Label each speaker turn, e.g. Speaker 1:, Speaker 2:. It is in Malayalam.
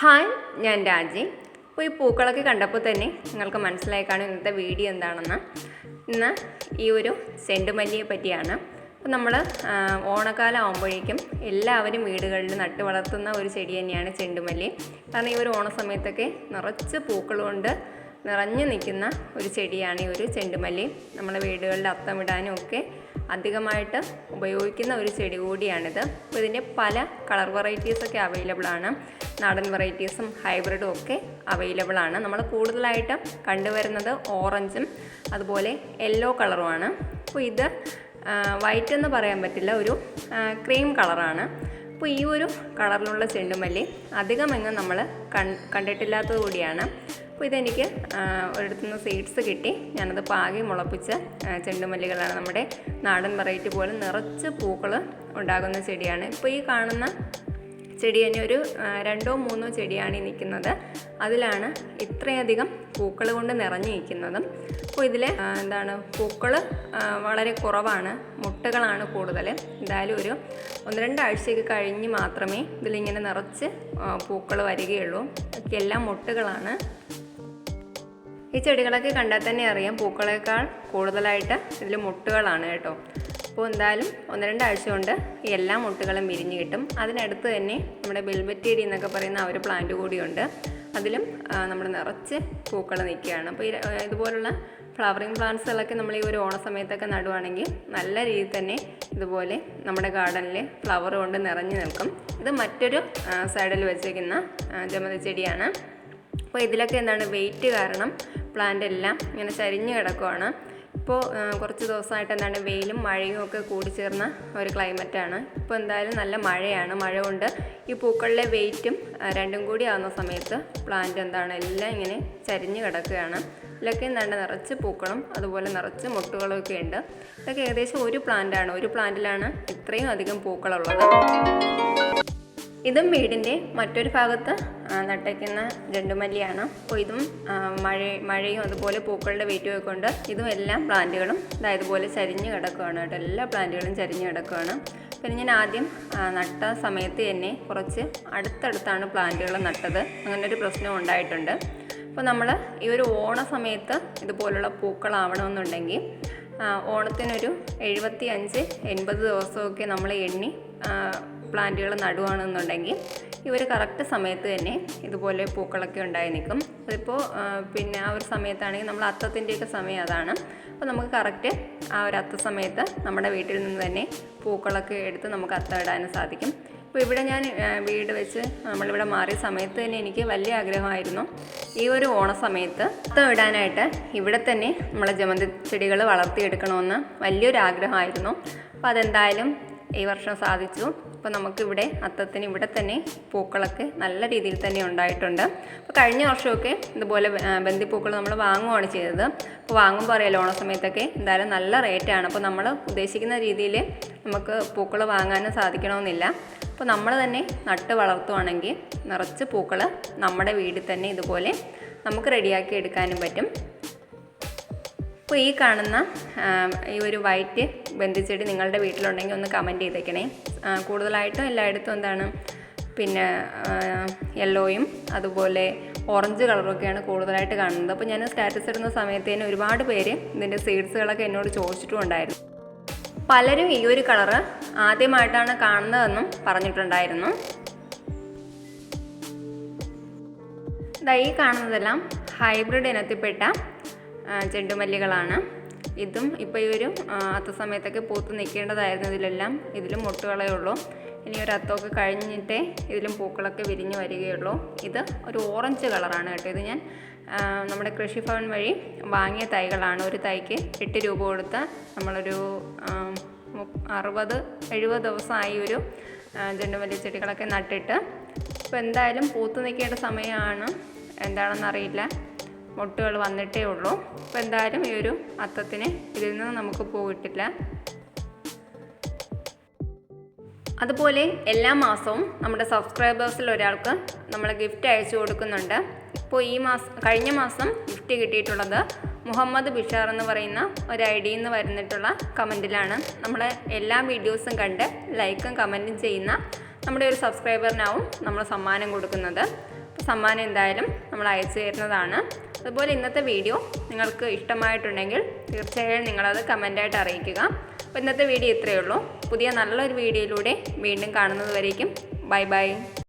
Speaker 1: ഹായ് ഞാൻ രാജി. അപ്പോൾ ഈ പൂക്കളൊക്കെ കണ്ടപ്പോൾ തന്നെ നിങ്ങൾക്ക് മനസ്സിലായി കാണും ഇന്നത്തെ വീഡിയോ എന്താണെന്ന്. ഇന്ന് ഈ ഒരു ചെണ്ടുമല്ലിയെ പറ്റിയാണ്. അപ്പോൾ നമ്മൾ ഓണക്കാലം ആകുമ്പോഴേക്കും എല്ലാവരും വീടുകളിൽ നട്ടു വളർത്തുന്ന ഒരു ചെടി തന്നെയാണ് ചെണ്ടുമല്ലി. കാരണം ഈ ഒരു ഓണസമയത്തൊക്കെ നിറച്ച് പൂക്കൾ കൊണ്ട് നിറഞ്ഞു നിൽക്കുന്ന ഒരു ചെടിയാണ് ഈ ഒരു ചെണ്ടുമല്ലി. നമ്മുടെ വീടുകളിൽ അത്തമിടാനും ഒക്കെ അധികമായിട്ട് ഉപയോഗിക്കുന്ന ഒരു ചെടി കൂടിയാണിത്. അപ്പോൾ ഇതിന്റെ പല കളർ വെറൈറ്റീസൊക്കെ അവൈലബിൾ ആണ്. നാടൻ വെറൈറ്റീസും ഹൈബ്രിഡും ഒക്കെ അവൈലബിൾ ആണ്. നമ്മൾ കൂടുതലായിട്ട് കണ്ടുവരുന്നത് ഓറഞ്ചും അതുപോലെ യെല്ലോ കളറുമാണ് അപ്പോൾ ഇത് വൈറ്റ് എന്ന് പറയാൻ പറ്റില്ല ഒരു ക്രീം കളറാണ് അപ്പോൾ ഈ ഒരു കളറിലുള്ള ചെണ്ടുമല്ലി അധികമെങ്ങും നമ്മൾ കണ്ടിട്ടില്ലാത്തത് കൂടിയാണ്. അപ്പോൾ ഇതെനിക്ക് ഒരിടത്തുനിന്ന് സീഡ്സ് കിട്ടി. ഞാനത് പാകി മുളപ്പിച്ച ചെണ്ടുമല്ലികളാണ് നമ്മുടെ നാടൻ വെറൈറ്റി പോലെ നിറച്ച് പൂക്കൾ ഉണ്ടാകുന്ന ചെടിയാണ്. ഇപ്പോൾ ഈ കാണുന്ന ചെടി തന്നെ ഒരു രണ്ടോ മൂന്നോ ചെടിയാണ് ഈ നിൽക്കുന്നത്. അതിലാണ് ഇത്രയധികം പൂക്കൾ കൊണ്ട് നിറഞ്ഞു നിൽക്കുന്നതും അപ്പോൾ ഇതിൽ എന്താണ് പൂക്കൾ വളരെ കുറവാണ്. മുട്ടകളാണ് കൂടുതൽ. എന്തായാലും ഒരു ഒന്ന് രണ്ടാഴ്ചയൊക്കെ കഴിഞ്ഞ് മാത്രമേ ഇതിലിങ്ങനെ നിറച്ച് പൂക്കൾ വരികയുള്ളൂ. ഒക്കെ എല്ലാം മുട്ടുകളാണ്. ഈ ചെടികളൊക്കെ കണ്ടാൽ തന്നെ അറിയാം. പൂക്കളേക്കാൾ കൂടുതലായിട്ട് ഇതിൽ മുട്ടുകളാണ് കേട്ടോ. അപ്പോൾ എന്തായാലും ഒന്ന് രണ്ടാഴ്ച കൊണ്ട് എല്ലാ മുട്ടുകളും വിരിഞ്ഞ് കിട്ടും. അതിനടുത്ത് തന്നെ നമ്മുടെ ബെൽബറ്റേരി എന്നൊക്കെ പറയുന്ന ആ ഒരു പ്ലാന്റ് കൂടിയുണ്ട് അതിലും നമ്മൾ നിറച്ച് പൂക്കൾ നിൽക്കുകയാണ്. അപ്പോൾ ഇതുപോലുള്ള ഫ്ലവറിങ് പ്ലാന്റ്സുകളൊക്കെ നമ്മൾ ഈ ഒരു ഓണ സമയത്തൊക്കെ നടുവാണെങ്കിൽ നല്ല രീതിയിൽ തന്നെ ഇതുപോലെ നമ്മുടെ ഗാർഡനിൽ ഫ്ലവർ കൊണ്ട് നിറഞ്ഞു നിൽക്കും. ഇത് മറ്റൊരു സൈഡിൽ വെച്ചിരിക്കുന്ന ജമന്തി ചെടിയാണ്. അപ്പോൾ ഇതിലൊക്കെ എന്താണ് വെയിറ്റ് കാരണം പ്ലാന്റ് എല്ലാം ഇങ്ങനെ ചരിഞ്ഞ് കിടക്കുവാണ്. ഇപ്പോൾ കുറച്ച് ദിവസമായിട്ട് എന്താണ് വെയിലും മഴയും ഒക്കെ കൂടി ചേർന്ന ഒരു ക്ലൈമറ്റാണ് ഇപ്പോൾ എന്തായാലും നല്ല മഴയാണ്. മഴ കൊണ്ട് ഈ പൂക്കളിലെ വെയിറ്റും രണ്ടും കൂടി ആവുന്ന സമയത്ത് പ്ലാന്റ് എന്താണ് എല്ലാം ഇങ്ങനെ ചരിഞ്ഞ് കിടക്കുകയാണ്. ഇതിലൊക്കെ എന്താണ് നിറച്ച് പൂക്കളും അതുപോലെ നിറച്ച് മുട്ടുകളും ഒക്കെ ഉണ്ട്. ഇതൊക്കെ ഏകദേശം ഒരു പ്ലാന്റാണ് ഒരു പ്ലാന്റിലാണ് ഇത്രയും അധികം പൂക്കളുള്ളത്. ഇതും വീടിന്റെ മറ്റൊരു ഭാഗത്ത് നട്ടയ്ക്കുന്ന ജണ്ടുമല്ലിയാണ് അപ്പോൾ ഇതും മഴ മഴയും അതുപോലെ പൂക്കളുടെ വെയിറ്റും ഒക്കെ കൊണ്ട് ഇതും എല്ലാ പ്ലാന്റുകളും അതായത് പോലെ ചരിഞ്ഞ് കിടക്കുകയാണ് കേട്ടോ. എല്ലാ പ്ലാന്റുകളും ചരിഞ്ഞ് കിടക്കുകയാണ് പിന്നെ ഞാൻ ആദ്യം നട്ട സമയത്ത് തന്നെ കുറച്ച് അടുത്തടുത്താണ് പ്ലാന്റുകൾ നട്ടത്. അങ്ങനെ ഒരു പ്രശ്നം ഉണ്ടായിട്ടുണ്ട്. അപ്പോൾ നമ്മൾ ഈ ഒരു ഓണ സമയത്ത് ഇതുപോലുള്ള പൂക്കളാവണമെന്നുണ്ടെങ്കിൽ ഓണത്തിനൊരു എഴുപത്തി അഞ്ച് എൺപത് ദിവസമൊക്കെ നമ്മൾ എണ്ണി പ്ലാന്റുകൾ നടുവാണെന്നുണ്ടെങ്കിൽ ഇവർ കറക്റ്റ് സമയത്ത് തന്നെ ഇതുപോലെ പൂക്കളൊക്കെ ഉണ്ടായി നിൽക്കും. അതിപ്പോൾ പിന്നെ ആ ഒരു സമയത്താണെങ്കിൽ നമ്മൾ അത്തത്തിന്റെയൊക്കെ സമയം അതാണ്. അപ്പോൾ നമുക്ക് കറക്റ്റ് ആ ഒരു അത്ത സമയത്ത് നമ്മുടെ വീട്ടിൽ നിന്ന് തന്നെ പൂക്കളൊക്കെ എടുത്ത് നമുക്ക് അത്ത ഇടാനും സാധിക്കും. അപ്പോൾ ഇവിടെ ഞാൻ വീട് വെച്ച് നമ്മളിവിടെ മാറിയ സമയത്ത് തന്നെ എനിക്ക് വലിയ ആഗ്രഹമായിരുന്നു ഈ ഒരു ഓണ സമയത്ത് അത്തം ഇടാനായിട്ട് ഇവിടെ തന്നെ നമ്മളെ ജമന്തി ചെടികൾ വളർത്തിയെടുക്കണമെന്ന് വലിയൊരു ആഗ്രഹമായിരുന്നു. അപ്പോൾ അതെന്തായാലും ഈ വർഷം സാധിച്ചു. അപ്പോൾ നമുക്കിവിടെ അത്തത്തിന് ഇവിടെ തന്നെ പൂക്കളൊക്കെ നല്ല രീതിയിൽ തന്നെ ഉണ്ടായിട്ടുണ്ട്. അപ്പോൾ കഴിഞ്ഞ വർഷമൊക്കെ ഇതുപോലെ ബന്ധിപ്പൂക്കൾ നമ്മൾ വാങ്ങുകയാണ് ചെയ്തത്. അപ്പോൾ വാങ്ങുമ്പോൾ അറിയാലോ ഓണ സമയത്തൊക്കെ എന്തായാലും നല്ല റേറ്റാണ് അപ്പോൾ നമ്മൾ ഉദ്ദേശിക്കുന്ന രീതിയിൽ നമുക്ക് പൂക്കൾ വാങ്ങാനും സാധിക്കണമെന്നില്ല. അപ്പോൾ നമ്മൾ തന്നെ നട്ട് വളർത്തുവാണെങ്കിൽ നിറച്ച് പൂക്കൾ നമ്മുടെ വീട്ടിൽ തന്നെ ഇതുപോലെ നമുക്ക് റെഡിയാക്കി എടുക്കാനും പറ്റും. അപ്പോൾ ഈ കാണുന്ന ഈ ഒരു വൈറ്റ് ബന്ധിച്ചെടി നിങ്ങളുടെ വീട്ടിലുണ്ടെങ്കിൽ ഒന്ന് കമന്റ് ചെയ്തേക്കണേ. കൂടുതലായിട്ടും എല്ലായിടത്തും എന്താണ് പിന്നെ യെല്ലോയും അതുപോലെ ഓറഞ്ച് കളറൊക്കെയാണ് കൂടുതലായിട്ട് കാണുന്നത്. അപ്പോൾ ഞാൻ സ്റ്റാറ്റസ് ഇടുന്ന സമയത്ത് തന്നെ ഒരുപാട് പേര് ഇതിന്റെ സീഡ്സുകളൊക്കെ എന്നോട് ചോദിച്ചിട്ടും ഉണ്ടായിരുന്നു പലരും ഈ ഒരു കളറ് ആദ്യമായിട്ടാണ് കാണുന്നതെന്നും പറഞ്ഞിട്ടുണ്ടായിരുന്നു. ഈ കാണുന്നതെല്ലാം ഹൈബ്രിഡ് ഇനത്തിൽപ്പെട്ട ചെണ്ടുമല്ലികളാണ്. ഇതും ഇപ്പോൾ ഈ ഒരു അത്ത സമയത്തൊക്കെ പൂത്ത് നിൽക്കേണ്ടതായിരുന്നു ഇതിലെല്ലാം. ഇതിലും മുട്ടുകളേ ഉള്ളൂ. ഇനി ഒരു അത്തമൊക്കെ കഴിഞ്ഞിട്ടേ ഇതിലും പൂക്കളൊക്കെ വിരിഞ്ഞ് വരികയുള്ളൂ. ഇത് ഒരു ഓറഞ്ച് കളറാണ് കേട്ടോ. ഇത് ഞാൻ നമ്മുടെ കൃഷിഭവൻ വഴി വാങ്ങിയ തൈകളാണ്. ഒരു തൈക്ക് എട്ട് രൂപ കൊടുത്ത് നമ്മളൊരു അറുപത് എഴുപത് ദിവസമായി ഒരു ചെണ്ടുമല്ലി ചെടികളൊക്കെ നട്ടിട്ട്. ഇപ്പോൾ എന്തായാലും പൂത്ത് നിൽക്കേണ്ട സമയമാണ് എന്താണെന്നറിയില്ല. മുട്ടുകൾ വന്നിട്ടേ ഉള്ളൂ. അപ്പോൾ എന്തായാലും ഈ ഒരു അത്തത്തിന് ഇതിൽ നിന്ന് നമുക്ക് പോയിട്ടില്ല അതുപോലെ എല്ലാ മാസവും നമ്മുടെ സബ്സ്ക്രൈബേഴ്സിൽ ഒരാൾക്ക് നമ്മൾ ഗിഫ്റ്റ് അയച്ചു കൊടുക്കുന്നുണ്ട്. ഇപ്പോൾ ഈ മാസം കഴിഞ്ഞ മാസം ഗിഫ്റ്റ് കിട്ടിയിട്ടുള്ളത് മുഹമ്മദ് ബിഷാർ എന്ന് പറയുന്ന ഒരു ഐ ഡിയിൽ നിന്ന് വരുന്നിട്ടുള്ള കമന്റിലാണ്. നമ്മൾ എല്ലാ വീഡിയോസും കണ്ട് ലൈക്കും കമന്റും ചെയ്യുന്ന നമ്മുടെ ഒരു സബ്സ്ക്രൈബറിനാവും നമ്മൾ സമ്മാനം കൊടുക്കുന്നത്. സമ്മാനം എന്തായാലും നമ്മൾ അയച്ചു തരുന്നതാണ്. അതുപോലെ ഇന്നത്തെ വീഡിയോ നിങ്ങൾക്ക് ഇഷ്ടമായിട്ടുണ്ടെങ്കിൽ തീർച്ചയായും നിങ്ങളത് കമന്റായിട്ട് അറിയിക്കുക. അപ്പോൾ ഇന്നത്തെ വീഡിയോ ഇത്രയേ ഉള്ളൂ. പുതിയ നല്ലൊരു വീഡിയോയിലൂടെ വീണ്ടും കാണുന്നത് വരേക്കും ബൈ ബൈ.